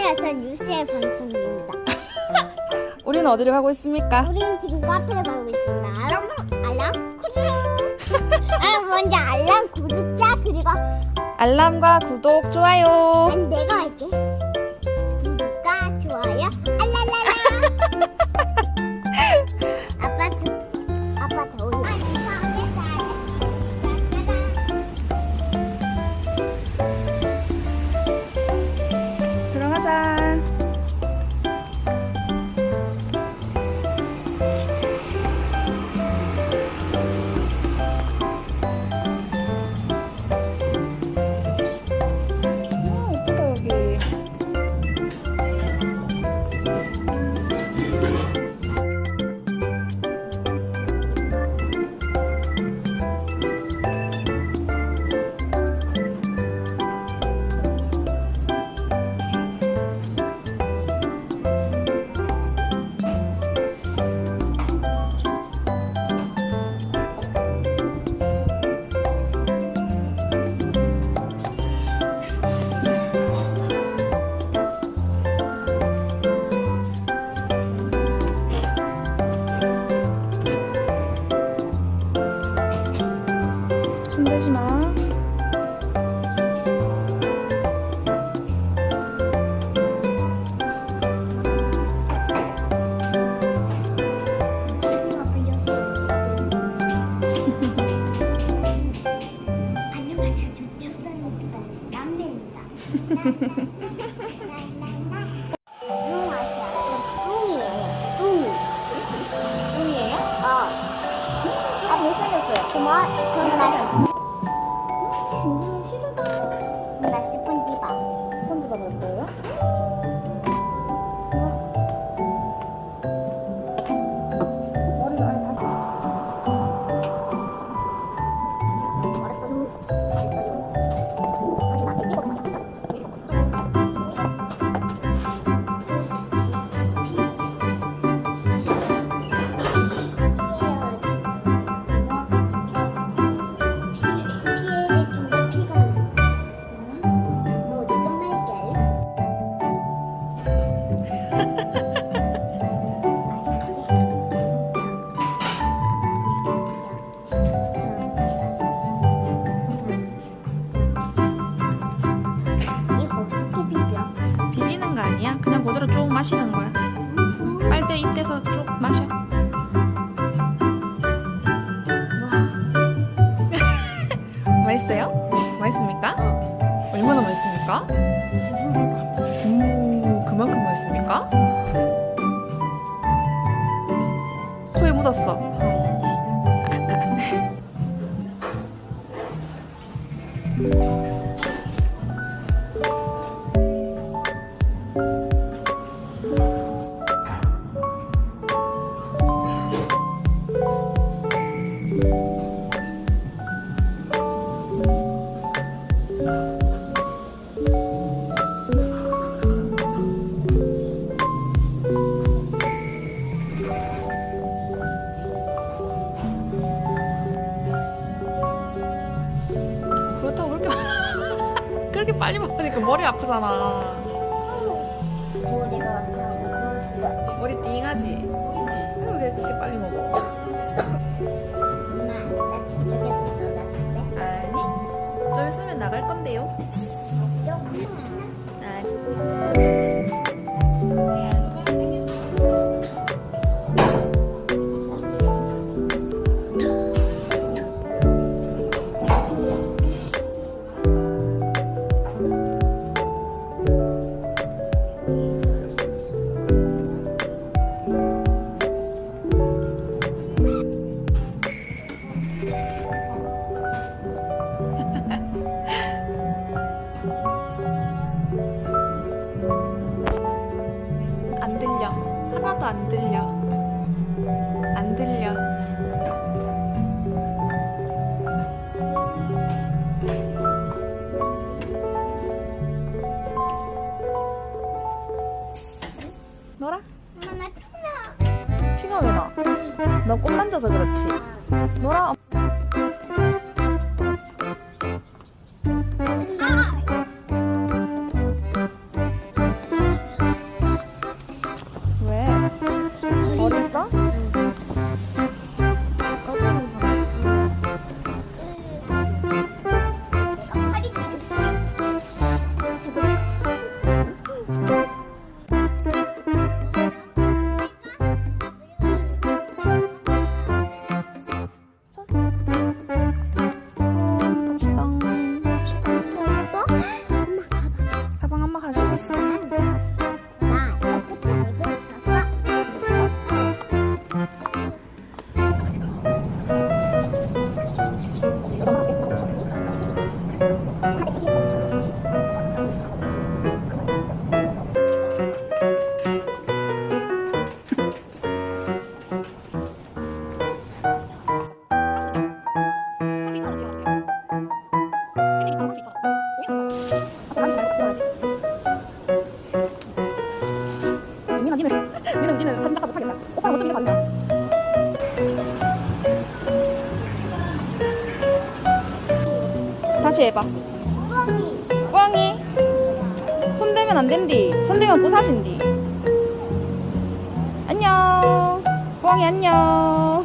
안녕하세요. 전 유시의 방송입니다. 우리는 어디로 가고 있습니까? 우리는 지금 카페를 가고 있습니다. 알람, 알람, 구독. 아, 먼저 알람, 구독자 그리고 알람과 구독, 좋아요. 난 내가 고마워. 그럼 나 무슨 싫다. 마시는 거야. 빨대 입대서 쭉 마셔. 맛있어요? 맛있습니까? 얼마나 맛있습니까? 오, 그만큼 맛있습니까? 코에 묻었어. 그렇게 빨리 먹으니까 머리 아프잖아. 머리가 다 머리 띵하지? 하나도 안 들려. 안 들려. 놀아? 엄마, 나 피나. 피가 왜 나? 너 꽃 만져서 그렇지. 놀아. 다시 해봐. 뻥이. 꾸왕이. 손 대면 안 된디. 손 대면 부사진디. 안녕. 꾸왕이 안녕.